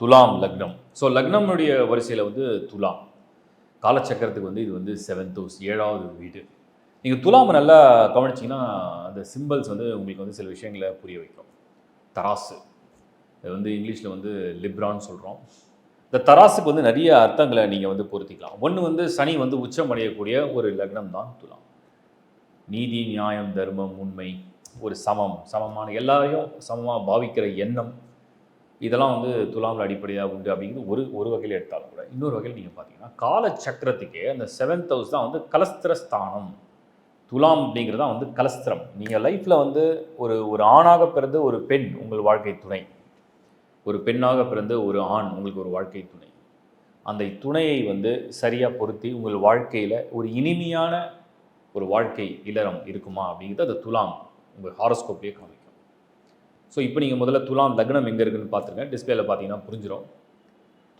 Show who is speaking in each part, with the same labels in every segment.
Speaker 1: துலாம் லக்னம். ஸோ லக்னமுடைய வரிசையில் வந்து துலாம். காலச்சக்கரத்துக்கு வந்து இது வந்து செவன்த் ஹவுஸ் ஏழாவது வீடு. நீங்கள் துலாம் நல்லா கவனிச்சிங்கன்னா அந்த சிம்பிள்ஸ் வந்து உங்களுக்கு வந்து சில விஷயங்களை புரிய வைக்கும். தராசு. இது வந்து இங்கிலீஷில் வந்து லிப்ரான்னு சொல்கிறோம் இந்த தராசுக்கு வந்து நிறைய அர்த்தங்களை நீங்கள் வந்து பொருத்திக்கலாம். ஒன்று வந்து சனி வந்து உச்சம் அடையக்கூடிய ஒரு லக்னம் தான் துலாம். நீதி நியாயம் தர்மம் உண்மை ஒரு சமம். சமமான எல்லாரையும் சமமாக பாவிக்கிற எண்ணம். இதெல்லாம் வந்து துலாமில் அடிப்படையாக உண்டு அப்படிங்கிறது ஒரு ஒரு வகையில் எடுத்தாலும் கூட. இன்னொரு வகையில் நீங்கள் பார்த்தீங்கன்னா கால சக்கரத்துக்கே அந்த செவன்த் ஹவுஸ் தான் வந்து கலஸ்திர ஸ்தானம். துலாம் அப்படிங்கிறது தான் வந்து கலஸ்திரம். நீங்கள் லைஃப்பில் வந்து ஒரு ஒரு ஆணாக பிறந்து ஒரு பெண் உங்கள் வாழ்க்கை துணை. ஒரு பெண்ணாக பிறந்து ஒரு ஆண் உங்களுக்கு ஒரு வாழ்க்கை துணை. அந்த துணையை வந்து சரியாக பொருத்தி உங்கள் வாழ்க்கையில் ஒரு இனிமையான ஒரு வாழ்க்கை இல்லறம் இருக்குமா அப்படிங்கிறது அது துலாம் உங்கள் ஹாரோஸ்கோப்லேயே காமிக்கும் ஸோ இப்போ நீங்கள் முதல்ல துலாம் லக்னம் எங்கே இருக்குதுன்னு பார்த்துருங்க டிஸ்பிளேல பார்த்தீங்கன்னா புரிஞ்சிடும்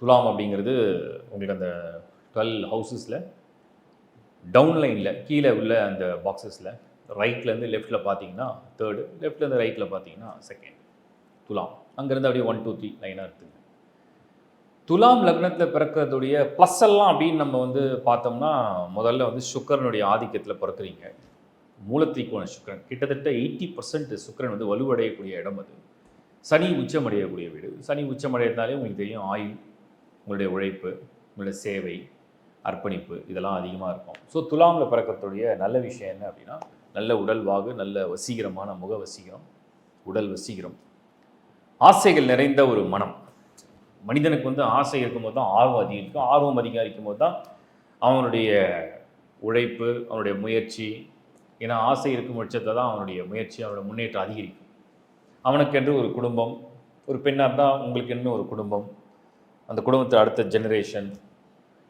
Speaker 1: துலாம் அப்படிங்கிறது உங்களுக்கு அந்த டுவெல் ஹவுசஸில் டவுன் லைனில் கீழே உள்ள அந்த பாக்ஸஸில் ரைட்லேருந்து லெஃப்ட்டில் பார்த்தீங்கன்னா தேர்டு லெஃப்ட்லேருந்து ரைட்டில் பார்த்தீங்கன்னா செகண்ட் துலாம். அங்கேருந்து அப்படியே ஒன் டூ த்ரீ லைனாக எடுத்துங்க துலாம் லக்னத்தில் பிறக்கிறதுடைய ப்ளஸ் எல்லாம் அப்படின்னு நம்ம வந்து பார்த்தோம்னா முதல்ல வந்து சுக்கரனுடைய ஆதிக்கத்தில் பிறக்கிறீங்க. மூலத்திரிகோண சுக்கரன். கிட்டத்தட்ட எயிட்டி பர்சன்ட் சுக்கரன் வந்து வலுவடையக்கூடிய இடம் அது. சனி உச்சமடையக்கூடிய வீடு. சனி உச்சமடைந்தாலே உங்களுக்கு தெரியும் ஆயுள் உங்களுடைய உழைப்பு உங்களுடைய சேவை அர்ப்பணிப்பு இதெல்லாம் அதிகமாக இருக்கும். ஸோ துலாமில் பிறக்கிறதுடைய நல்ல விஷயம் என்ன அப்படின்னா நல்ல உடல் வாகு நல்ல வசீகரமான முக வசீகரம் உடல் வசீகரம். ஆசைகள் நிறைந்த ஒரு மனம். மனிதனுக்கு வந்து ஆசை இருக்கும்போது தான் ஆர்வம் அதிகம் இருக்கும். ஆர்வம் அதிகம் இருக்கும்போது தான் அவனுடைய உழைப்பு அவனுடைய முயற்சி ஏன்னா ஆசை இருக்கும் பட்சத்தில் தான் அவனுடைய முயற்சி அவனோட முன்னேற்றம் அதிகரிக்கும். அவனுக்கென்று ஒரு குடும்பம் ஒரு பெண்ணாக இருந்தால் உங்களுக்கு என்ன ஒரு குடும்பம் அந்த குடும்பத்தை அடுத்த ஜெனரேஷன்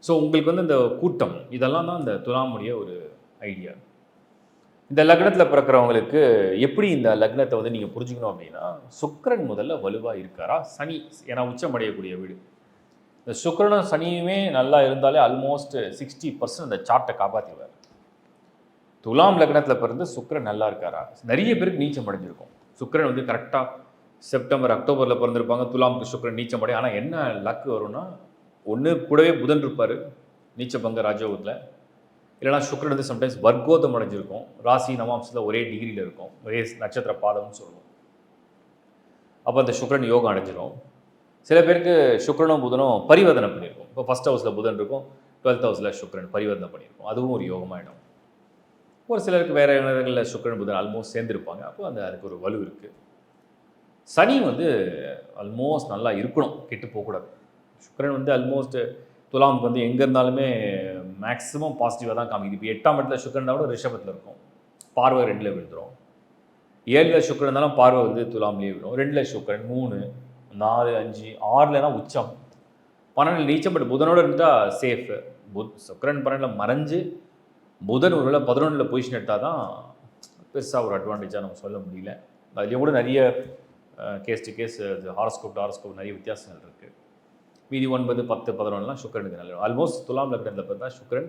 Speaker 1: ஸோ உங்களுக்கு வந்து இந்த கூட்டம் இதெல்லாம் தான் இந்த துலாமுடைய ஒரு ஐடியா இந்த லக்னத்தில் பிறக்கிறவங்களுக்கு எப்படி இந்த லக்னத்தை வந்து நீங்கள் புரிஞ்சுக்கணும் அப்படின்னா சுக்கரன் முதல்ல வலுவாக இருக்காரா? சனி ஏன்னா உச்சம் அடையக்கூடிய வீடு. இந்த சுக்கரனும் சனியுமே நல்லா இருந்தாலே ஆல்மோஸ்ட் சிக்ஸ்டி பர்சன்ட் அந்த சார்ட்டை காப்பாற்றிடுவார் துலாம் லக்னத்தில் பிறந்து சுக்கரன் நல்லா இருக்காரா? நிறைய பேருக்கு நீச்சம் அடைஞ்சிருக்கும். சுக்கரன் வந்து கரெக்டாக செப்டம்பர் அக்டோபரில் பிறந்திருப்பாங்க. துலாமுக்கு சுக்கரன் நீச்சம் அடையும் ஆனால் என்ன லக்கு வரும்னா ஒன்று கூடவே புதன் இருப்பார் நீச்சபங்க ராஜயோகத்தில். இல்லைனா சுக்கரன் வந்து சம்டைம்ஸ் வர்க்கோதம் அடைஞ்சிருக்கும். ராசி நவாம்சத்தில் ஒரே டிகிரியில் இருக்கும். ஒரே நட்சத்திர பாதம்னு சொல்லுவோம். அப்போ அந்த சுக்கரன் யோகம் அடைஞ்சிரும். சில பேருக்கு சுக்கரனும் புதனும் பரிவர்த்தனை பண்ணியிருக்கும். இப்போ ஃபஸ்ட் ஹவுஸில் புதன் இருக்கும் டுவெல்த் ஹவுஸில் சுக்கரன் பரிவர்த்தனை பண்ணியிருக்கும். அதுவும் ஒரு யோகமாயிடும். ஒரு சிலருக்கு வேறு நேரங்களில் சுக்கரன் புதன் ஆல்மோஸ்ட் சேர்ந்துருப்பாங்க. அப்போ அந்த அதுக்கு ஒரு வலு இருக்குது சனி வந்து ஆல்மோஸ்ட் நல்லா இருக்கணும். கெட்டு போகக்கூடாது. சுக்கரன் வந்து ஆல்மோஸ்ட் துலாமுக்கு வந்து எங்கே இருந்தாலுமே மேக்ஸிமம் பாசிட்டிவாக தான் காமிக்குது. இப்போ எட்டாம் இடத்துல சுக்கரன் கூட ரிஷபத்தில் இருக்கும். பார்வை ரெண்டில் விழுந்துடும் ஏழில் சுக்கரன் இருந்தாலும் பார்வை வந்து துலாம்லேயே விடும் ரெண்டில் சுக்கரன் மூணு நாலு அஞ்சு ஆறுலனா உச்சம். பன்னெண்டில் நீச்சம் பட் புதனோடு இருந்தால் சேஃபு புத் சுக்கரன் பன்னெண்டில் மறைஞ்சு புதன் ஒரு பதினொன்றில் பொசிஷன் எடுத்தால் தான் பெருசாக ஒரு அட்வான்டேஜாக நம்ம சொல்ல முடியல. அதுலேயும் கூட நிறைய case to case horoscope horoscope நிறைய வித்தியாசங்கள் இருக்குது மீதி ஒன்பது பத்து பதினொன்றுலாம் சுக்கரனுக்கு நல்ல ஆல்மோஸ்ட் துலாம் லக்னத்தில் பார்த்தா சுக்கரன்.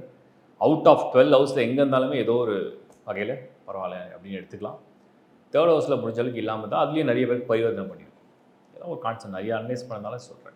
Speaker 1: அவுட் ஆஃப் டுவெல் ஹவுஸில் எங்கே இருந்தாலுமே ஏதோ ஒரு வகையில் பரவாயில்ல அப்படின்னு எடுத்துக்கலாம். தேர்ட் ஹவுஸில் முடிஞ்ச அளவுக்கு இல்லாமல் தான் அதுலேயும் நிறைய பேருக்கு பரிவர்த்தனை பண்ணியிருக்கோம் இதெல்லாம் ஒரு கான்செப்ட் நிறைய அனலைஸ் பண்ணதால சொல்கிறேன்